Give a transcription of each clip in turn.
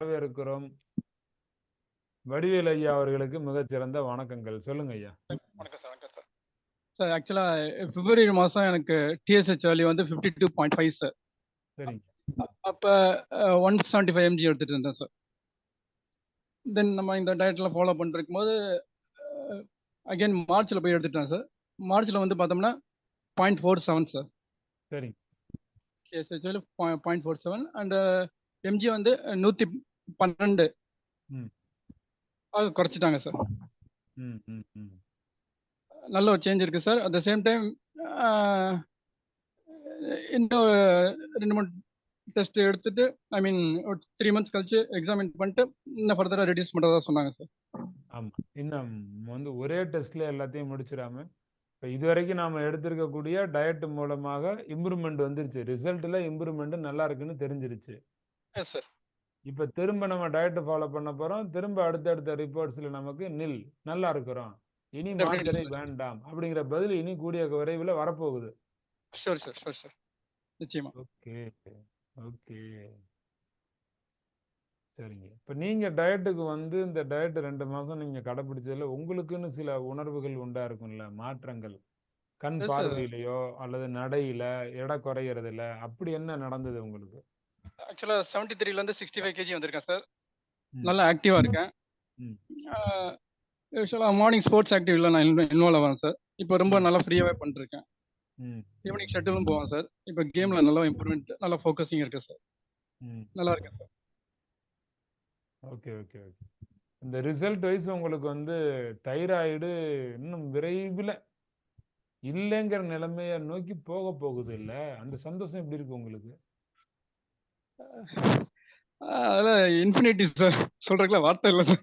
வரவேற்கிறோம் வடிவேல் ஐயா அவர்களுக்கு மிகச்சிறந்த வணக்கங்கள். சொல்லுங்க ஐயா. வணக்கம் சார் வணக்கம் சார். சார் ஆக்சுவலாக பிப்ரவரி மாதம் எனக்கு டிஎஸ்ஹெச் வேல்யூ வந்து fifty two point five sir சரிங்க. அப்போ ஒன் செவன்ட்டி ஃபைவ் எம்ஜி எடுத்துகிட்டு இருந்தேன் சார் தென் நம்ம இந்த டயட்டில் ஃபாலோ பண்ணிருக்கும் போது அகைன் மார்ச்சில் போய் எடுத்துட்டேன் சார் மார்ச்சில் வந்து பார்த்தோம்னா பாயிண்ட் ஃபோர் செவன் சார் சரிங்க. DSH value point four seven and MG வந்து நூற்றி பன்னெண்டு. குறைச்சிட்டாங்க சார். ம் ம் ம். நல்ல ஒரு சேஞ்ச் இருக்கு sir. At the same time இன்னும் ரெண்டு மூணு டெஸ்ட் எடுத்துட்டு ஐ மீன் ஒரு த்ரீ மந்த்ஸ் கழிச்சு எக்ஸாமின் பண்ணிட்டு இன்னும் ஃபர்தராக ரெடியூஸ் பண்ணுறதா சொன்னாங்க சார். ஆமா. இன்னும் வந்து ஒரே டெஸ்ட்ல எல்லாத்தையும் முடிச்சிடாம இப்போ இது வரைக்கும் நாம எடுத்திருக்கக்கூடிய டயட் மூலமாக இம்ப்ரூவ்மெண்ட் வந்துருச்சு. ரிசல்ட்ல இம்ப்ரூவ்மெண்ட் நல்லா இருக்குன்னு தெரிஞ்சிருச்சு. இப்போ திரும்ப நம்ம டயட் ஃபாலோ பண்ண போறோம். திரும்ப அடுத்தடுத்த ரிப்போர்ட்ஸ்ல நமக்கு நில் நல்லா இருக்கிறோம். இனி மாத்திரை. வேண்டாம். அப்படிங்கிற பதில் இனி கூடிய விரைவில் வரப்போகுது. ஷூர் சார் ஷூர் சார் நிச்சயமா. ஓகே ஓகே சரிங்க. இப்போ நீங்க டயட்டுக்கு வந்து இந்த டயட் ரெண்டு மாசம் நீங்க கடைபிடிச்சதுல உங்களுக்குன்னு சில உணர்வுகள் உண்டா இருக்கும்ல மாற்றங்கள். கண். பார்வையிலையோ அல்லது நடையில எடை குறையறதுல அப்படி என்ன நடந்தது உங்களுக்கு? ஆக்சுவலாக செவன்ட்டி த்ரீலேருந்து சிக்ஸ்டி ஃபைவ் கேஜி வந்திருக்கேன் சார். நல்லா ஆக்டிவாக இருக்கேன். யூஸ்வலாக மார்னிங் ஸ்போர்ட்ஸ் ஆக்டிவ்ல நான் இன்வால்வ் ஆவேன் சார் இப்போ ரொம்ப. நல்லா ஃப்ரீயாகவே பண்ணிருக்கேன். ஈவினிங் ஷட்டிலும் போவேன் சார் இப்போ கேமில் நல்லா இம்ப்ரூவ்மெண்ட் நல்லா ஃபோக்கஸிங் இருக்கு சார் நல்லா இருக்கேன் சார் ஓகே ஓகே ஓகே. இந்த ரிசல்ட் வைஸ் உங்களுக்கு வந்து தைராய்டு இன்னும் விரைவில் இல்லைங்கிற நிலைமைய நோக்கி போக போகுது இல்ல? அந்த சந்தோஷம் எப்படி இருக்கு உங்களுக்கு? அதெல்லாம் இன்ஃபினிட்டி சார் சொல்றதுக்குல வார்த்தை இல்லை சார்.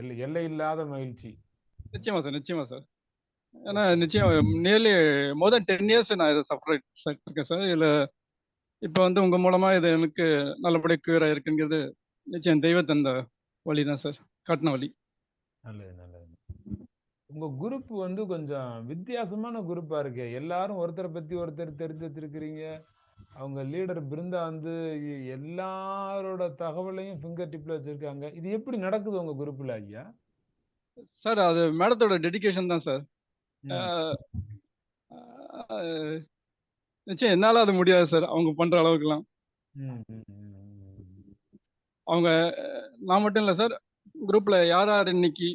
எல்லை எல்லை இல்லாத மகிழ்ச்சி. நிச்சயமா சார் நிச்சயமா சார் ஏன்னா நிச்சயம் nearly more then ten years நான் இதை சஃபர் இருக்கேன் சார் இதில் இப்போ வந்து உங்கள் மூலமாக இது எனக்கு நல்லபடியாக க்யூர் ஆயிருக்குங்கிறது நிச்சயம் தெய்வ தந்த வழி தான் சார் காட்டின வழி. நல்லது நல்லது. உங்க குரூப் வந்து கொஞ்சம் வித்தியாசமான குரூப்பா இருக்கு. எல்லாரும் ஒருத்தரை பத்தி ஒருத்தர் தெரிஞ்சு வச்சிருக்கிறீங்க அவங்க லீடர் பிருந்தா வந்து எல்லாரோட தகவலையும் ஃபிங்கர் டிப்ல வச்சிருக்காங்க. இது எப்படி நடக்குது உங்க குரூப்ல ஐயா? சார் அது மேடத்தோட டெடிகேஷன் தான் சார் நிச்சயம் என்னால் அது முடியாது சார் அவங்க பண்ணுற அளவுக்குலாம். அவங்க நான் மட்டும் இல்லை சார் குரூப்பில் யார் யார் இன்னைக்கு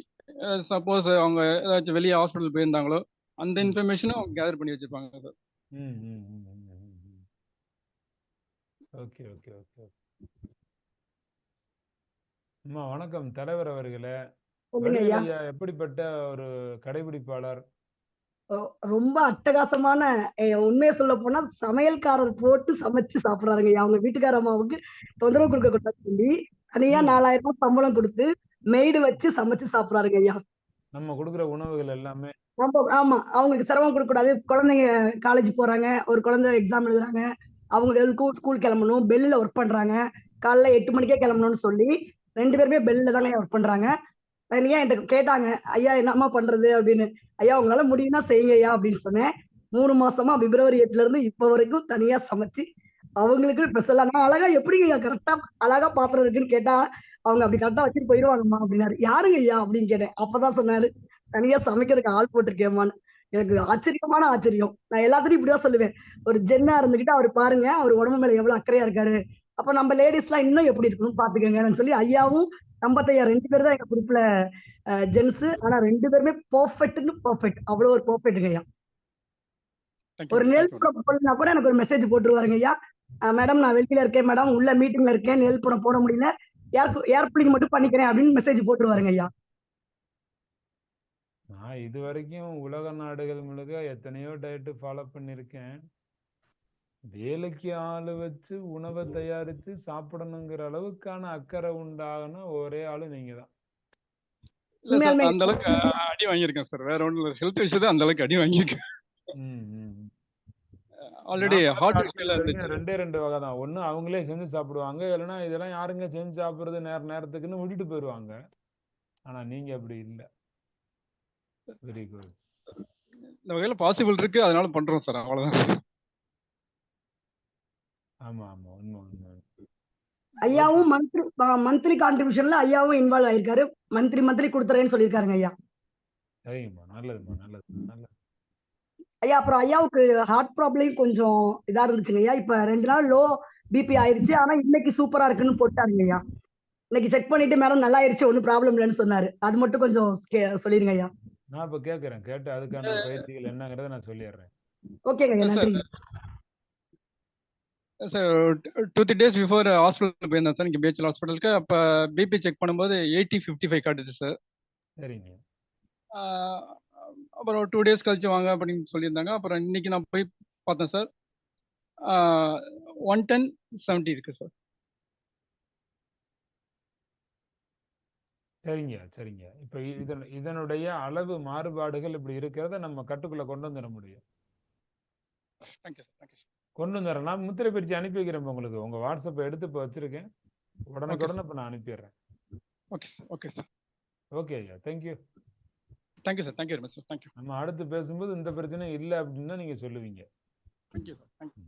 சப்போஸ் அவங்க ஏதாச்சும் வெளியே ஹாஸ்பிட்டல் போயிருந்தாங்களோ அந்த. இன்ஃபர்மேஷனும் அவங்க கேதர் பண்ணி வச்சிருப்பாங்க சார். Okay okay okay. அம்மா வணக்கம். தலைவர் அவர்களே எப்படிப்பட்ட ஒரு கடைபிடிப்பாளர்? ரொம்ப அட்டகாசமான உண்மையை சொல்ல போனா சமையல்காரர் போட்டு சமைச்சு சாப்பிடுறாருங்க அவங்க வீட்டுக்கார அம்மாவுக்கு தொந்தரவு கொடுக்க கூடாதுன்னு சொல்லி தனியா. நாலாயிரம் ரூபாய் சம்பளம் கொடுத்து மெய்டு வச்சு சமைச்சு சாப்பிடுறாருங்க ஐயா. நம்ம கொடுக்குற உணவுகள் எல்லாமே? ஆமா. அவங்களுக்கு சிரமம் கொடுக்க கூடாது குழந்தைங்க காலேஜ் போறாங்க. ஒரு குழந்தை எக்ஸாம் எழுதுறாங்க. அவங்களுக்கும் ஸ்கூல் கிளம்பணும்? பெல்லில் ஒர்க் பண்ணுறாங்க காலைல எட்டு மணிக்கே கிளம்பணும்னு சொல்லி ரெண்டு பேருமே பெல்லில் தாங்க ஒர்க் பண்ணுறாங்க தனியா என்கிட்ட கேட்டாங்க ஐயா என்னம்மா பண்ணுறது அப்படின்னு. ஐயா உங்களால் முடியும்னா செய்யுங்க ஐயா அப்படின்னு சொன்னேன். மூணு மாசமா பிப்ரவரி எட்டுல இருந்து வரைக்கும் தனியாக சமைச்சு அவங்களுக்கு ஸ்பெஷல் நான் அழகா எப்படிங்க கரெக்டாக அழகா பாத்திரம் இருக்குன்னு கேட்டா அவங்க அப்படி கரெக்டாக வச்சுட்டு போயிடுவாங்கம்மா அப்படின்னாரு. யாருங்க ஐயா? அப்படின்னு கேட்டேன். அப்பதான் சொன்னாரு தனியா சமைக்கிறதுக்கு ஆள் போட்டிருக்கேம்மான்னு. எனக்கு ஆச்சரியமான ஆச்சரியம். நான் எல்லாத்துலயும் இப்படிதான் சொல்லுவேன். ஒரு ஜென்னா இருந்துகிட்டு அவர் பாருங்க அவர் உடம்பு மேல எவ்வளவு அக்கறையா இருக்காரு. அப்ப நம்ம லேடிஸ் எல்லாம் இன்னும் எப்படி இருக்கணும் பாத்துக்கங்கன்னு சொல்லி ஐயாவும் நம்பத்தையா ரெண்டு பேரும் தான் எங்க குரூப்ல ஜென்ஸ் ஆனா ரெண்டு பேருமே பர்ஃபெக்ட்னு பர்ஃபெக்ட் அவ்வளவு ஒரு பர்ஃபெக்ட்டுங்க ஐயா. ஒரு நெல் போடணும்னா கூட எனக்கு ஒரு மெசேஜ் போட்டுருவாருங்க ஐயா. மேடம் நான் வெளியில இருக்கேன் மேடம் உள்ள மீட்டிங்ல இருக்கேன். நெல் படம் போட முடியல. ஏர் ஏர்பிளிங் மட்டும் பண்ணிக்கிறேன் அப்படின்னு மெசேஜ் போட்டுருவாருங்க ஐயா. நான் இது வரைக்கும் உலக நாடுகள் முழுக்க எத்தனையோ டயட்டு ஃபாலோ பண்ணியிருக்கேன். வேலைக்கு ஆளு வச்சு உணவை தயாரிச்சு சாப்பிடணுங்கிற அளவுக்கான அக்கறை உண்டாகன ஒரே ஆளு நீங்க தான் அந்த அளவுக்கு அடி வாங்கியிருக்கேன் சார் வேற ஒன்றும் இல்லை. ஹெல்த் விஷயத்தை அந்த அளவுக்கு அடி வாங்கியிருக்கேன். ஆல்ரெடி ஹார்ட் ரெண்டே ரெண்டு வகை தான். ஒண்ணு அவங்களே செஞ்சு சாப்பிடுவாங்க. இல்லைன்னா இதெல்லாம் யாருங்க செஞ்சு சாப்பிடுறது நேர நேரத்துக்குன்னு விட்டுட்டு போயிடுவாங்க ஆனா நீங்க அப்படி இல்ல. வெரி குட் இந்த வகையில பாசிபிள் இருக்கு அதனால பண்றோம் சார் அவ்வளவுதான். ஆமா ஆமா. உண்மை உண்மை. ஐயாவும் மந்த்லி மந்த்லி கான்ட்ரிபியூஷன்ல ஐயாவும் இன்வால்வ் ஆயிருக்காரு. மந்த்லி மந்த்லி கொடுத்துறேன்னு சொல்லியிருக்காருங்க ஐயா. சரிங்கம்மா நல்லதும்மா நல்லது நல்லது. ஐயா அப்புறம் ஐயாவுக்கு ஹார்ட் ப்ராப்ளம் கொஞ்சம் இதா இருந்துச்சுங்க ஐயா. இப்ப ரெண்டு நாள் லோ பிபி ஆயிருச்சு. ஆனா இன்னைக்கு சூப்பரா இருக்குன்னு போட்டாருங்க ஐயா. இன்னைக்கு செக் பண்ணிட்டு மேடம் நல்லா ஆயிருச்சு ஒன்றும் ப்ராப்ளம் இல்லைன்னு சொன்னாரு. அது மட்டும் கொஞ்சம் சொல்லிருங்க ஐயா. நான் இப்ப கேட்கறேன் கேட்டு அதுக்கான பயிற்சிகள் என்னங்கிறத நான் சொல்லிடுறேன். ஓகேங்க நன்றி. Sir two three days before hospital போயிருந்தேன் சார் இங்கே பிஹெச்எல் ஹாஸ்பிட்டலுக்கு அப்போ பிபி செக் பண்ணும்போது எயிட்டி ஃபிஃப்டி ஃபைவ் காட்டுது சார் சரிங்க. அப்புறம் டூ டேஸ் கழிச்சு வாங்க அப்படின்னு சொல்லியிருந்தாங்க. அப்புறம் இன்னைக்கு நான் போய் பார்த்தேன் சார் ஒன் டென் செவன்ட்டி இருக்கு சார் சரிங்க சரிங்க. இப்ப இதன் இதனுடைய அளவு மாறுபாடுகள் இப்படி இருக்கிறத நம்ம கட்டுக்குள்ள கொண்டு வந்துட முடியும். கொண்டு வந்துடுறேன் நான் முத்திரை பிரிச்சு அனுப்பி வைக்கிறேன் உங்களுக்கு. உங்க வாட்ஸ்அப்பை எடுத்து இப்ப வச்சிருக்கேன். உடனுக்குடனே இப்ப நான் அனுப்பிடுறேன். ஓகே ஓகே சார் ஓகே ஐயா. Thank you thank you sir thank you very much sir thank you நம்ம அடுத்து பேசும்போது இந்த பிரச்சனை இல்லை அப்படின்னா நீங்க சொல்லுவீங்க. Thank you sir thank you.